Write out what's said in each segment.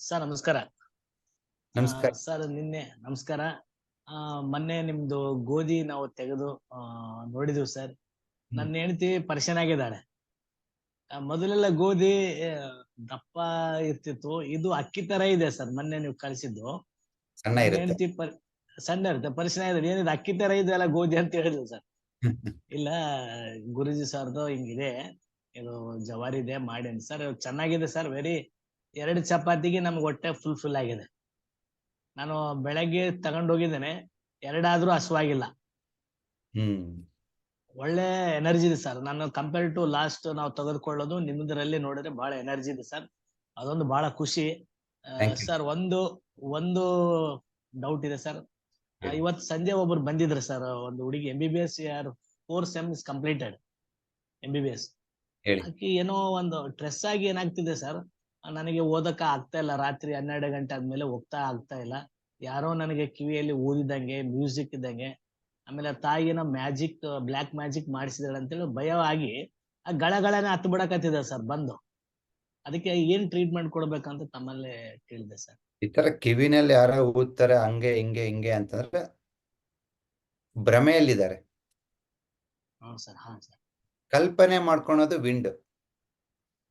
Sir ನಮಸ್ಕಾರ. ನಮಸ್ಕಾರ. Sir ನಿನ್ನೆ ನಮಸ್ಕಾರ. ಮೊನ್ನೆ ನಿಮ್ದು ಗೋಧಿ ನಾವು ತೆಗೆದು ನೋಡಿದ್ವಿ ಸರ್. ನನ್ನ ಹೆಂಡತಿ ಪರಿಶನ್ ಆಗಿದ್ದಾಳೆ. ಮೊದಲೆಲ್ಲ ಗೋಧಿ ದಪ್ಪ ಇರ್ತಿತ್ತು. ಇದು ಅಕ್ಕಿ ತರ ಇದೆ ಸರ್ ಮೊನ್ನೆ ನೀವು ಕಳಿಸಿದ್ದು. ಹೆಂಡತಿ ಸಣ್ಣ ಇರುತ್ತೆ ಪರಿಶನ ಆಗಿದೆ ಏನಿದೆ ಅಕ್ಕಿ ತರ ಇದೆ ಅಲ್ಲ ಗೋಧಿ ಅಂತ ಹೇಳಿದ್ರು ಸರ್. ಇಲ್ಲ ಗುರುಜಿ ಸರ್ದು ಹಿಂಗಿದೆ. ಇದು ಜವಾರಿ ಇದೆ ಮಾಡಿ ಸರ್. ಚೆನ್ನಾಗಿದೆ ಸರ್ ವೆರಿ ಎರಡು ಚಪಾತಿಗೆ ನಮ್ಗೆ ಹೊಟ್ಟೆ ಫುಲ್ ಫುಲ್ ಆಗಿದೆ. ನಾನು ಬೆಳಗ್ಗೆ ತಗೊಂಡೋಗಿದ್ದೇನೆ ಎರಡಾದ್ರೂ ಹಸುವಾಗಿಲ್ಲ. ಒಳ್ಳೆ ಎನರ್ಜಿ ಇದೆ ಸರ್ ನಾನು ಕಂಪೇರ್ ಟು ಲಾಸ್ಟ್ ನಾವು ತೆಗೆದುಕೊಳ್ಳೋದು ನಿಮ್ಮದ್ರಲ್ಲಿ ನೋಡಿದ್ರೆ ಬಹಳ ಎನರ್ಜಿ ಇದೆ ಸರ್ ಅದೊಂದು ಬಹಳ ಖುಷಿ. ಸರ್ ಒಂದು ಒಂದು ಡೌಟ್ ಇದೆ ಸರ್. ಇವತ್ತು ಸಂಜೆ ಒಬ್ರು ಬಂದಿದ್ರು ಸರ್ ಒಂದು ಹುಡುಗಿ ಎಂ ಬಿ ಬಿ ಎಸ್ ಯಾರು four sem is completed M B B S ಏನೋ ಒಂದು ಸ್ಟ್ರೆಸ್ ಆಗಿ ಏನಾಗ್ತಿದೆ ಸರ್ ನನಗೆ ಓದಕ್ಕ ಆಗ್ತಾ ಇಲ್ಲ. ರಾತ್ರಿ ಹನ್ನೆರಡು ಗಂಟೆ ಆದ್ಮೇಲೆ ಹೋಗ್ತಾ ಆಗ್ತಾ ಇಲ್ಲ. ಯಾರೋ ನನಗೆ ಕಿವಿಯಲ್ಲಿ ಊದಿದಂಗೆ ಮ್ಯೂಸಿಕ್ ಇದ್ದಂಗೆ ಆಮೇಲೆ ತಾಯಿನ ಮ್ಯಾಜಿಕ್ ಬ್ಲ್ಯಾಕ್ ಮ್ಯಾಜಿಕ್ ಮಾಡಿಸಿದಾಳೆ ಅಂತೇಳಿ ಭಯ ಆಗಿ ಆ ಗಳಗಳನೆ ಹತ್ತು ಬಿಡಕತ್ತಿದೆ ಸರ್ ಬಂದು. ಅದಕ್ಕೆ ಏನ್ ಟ್ರೀಟ್ಮೆಂಟ್ ಕೊಡ್ಬೇಕಂತ ತಮ್ಮಲ್ಲೇ ಕೇಳಿದೆ ಸರ್. ಈ ತರ ಕಿವಿನಲ್ಲಿ ಯಾರೋ ಊದ್ತಾರೆ ಹಂಗೆ ಹಿಂಗೆ ಹಿಂಗೆ ಅಂತಂದ್ರೆ ಭ್ರಮೆಯಲ್ಲಿದ್ದಾರೆ. ಹಾ ಸರ್ ಹಾ ಸರ್. ಕಲ್ಪನೆ ಮಾಡ್ಕೊಳೋದು ವಿಂಡ್.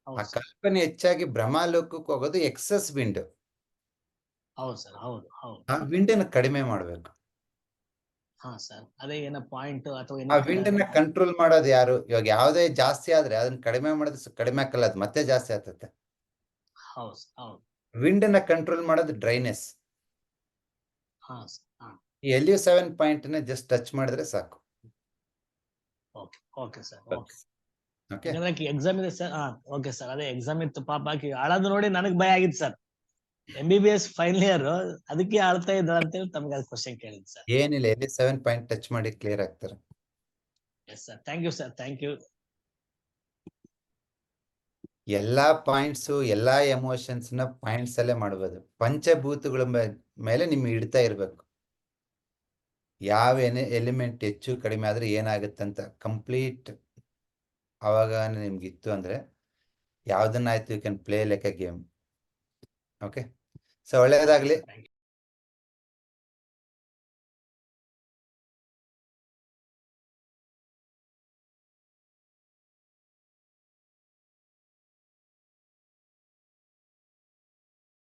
ಆ ಕಲ್ಪನೆ ಹೆಚ್ಚಾಗಿ ಭ್ರಮಾಲೋಕಕ್ಕೆ ಹೋಗೋದು ಎಕ್ಸಸ್ ವಿಂಡ್. ಹೌದು ಸರ್ ಹೌದು ಹೌದು. ಆ ವಿಂಡ್ ಅನ್ನ ಕಡಿಮೆ ಮಾಡ್ಬೇಕು. ಹಾ ಸರ್ ಅದೇ ಏನೋ ಪಾಯಿಂಟ್ ಅಥವಾ ಆ ವಿಂಡ್ ಅನ್ನ ಕಂಟ್ರೋಲ್ ಮಾಡೋದು ಯಾರು? ಇವಾಗ ಯಾವ್ದೇ ಜಾಸ್ತಿ ಆದ್ರೆ ಅದನ್ನ ಕಡಿಮೆ ಮಾಡೋದು ಕಡಿಮೆ ಆಗಲ್ಲ ಅದು ಮತ್ತೆ ಜಾಸ್ತಿ ಆಗ್ತದೆ ಹೌದು ಹೌದು. ವಿಂಡ್ ಅನ್ನ ಕಂಟ್ರೋಲ್ ಮಾಡೋದು ಡ್ರೈನೆಸ್ ಹಾ ಸರ್ ಹಾ. ಈ ಎಲ್ ಯು ಸೆವೆನ್ ಪಾಯಿಂಟ್ನ ಜಸ್ಟ್ ಟಚ್ ಮಾಡಿದ್ರೆ ಸಾಕು. Okay okay sir okay. Okay exam ಇದೆ ಸರ್. ಹಾ ಓಕೆ ಸರ್ ಅದೇ ಎಕ್ಸಾಮ್ ಇತ್ತು ಪಾಪ. ಆಕಿ ಅಳದು ನೋಡಿ ನನಗ್ ಭಯ ಆಗಿತ್ತು sir M B B S final year ಅದಕ್ಕೆ ಅಳ್ತಾ ಅಂತ ಹೇಳಿ ತಮ್ಗೆ ಅದು ಕ್ವಶನ್ ಕೇಳಿದ್ ಸರ್ ಏನಿಲ್ಲ ಎಲ್ಲಿ ಸೆವೆನ್ ಪಾಯಿಂಟ್ ಟಚ್ ಮಾಡಿ ಕ್ಲಿಯರ್ ಆಗ್ತಾರೆ. Yes sir thank you sir thank you ಎಲ್ಲಾ ಪಾಯಿಂಟ್ಸ್ ಎಲ್ಲಾ ಎಮೋಷನ್ಸ್ನ ಪಾಯಿಂಟ್ಸ್ ಅಲ್ಲೇ ಮಾಡ್ಬೋದು. ಪಂಚಭೂತಗಳ ಮೇಲೆ ನಿಮ್ಗೆ ಇಡ್ತಾ ಇರ್ಬೇಕು. ಯಾವ ಎಲಿಮೆಂಟ್ ಹೆಚ್ಚು ಕಡಿಮೆ ಆದ್ರೆ ಏನಾಗುತ್ತಂತ ಕಂಪ್ಲೀಟ್ ಅವಾಗ ನಿಮ್ಗಿತ್ತು ಇತ್ತು ಅಂದ್ರೆ ಯಾವ್ದನ್ನಾಯ್ತು you can play like a game okay so you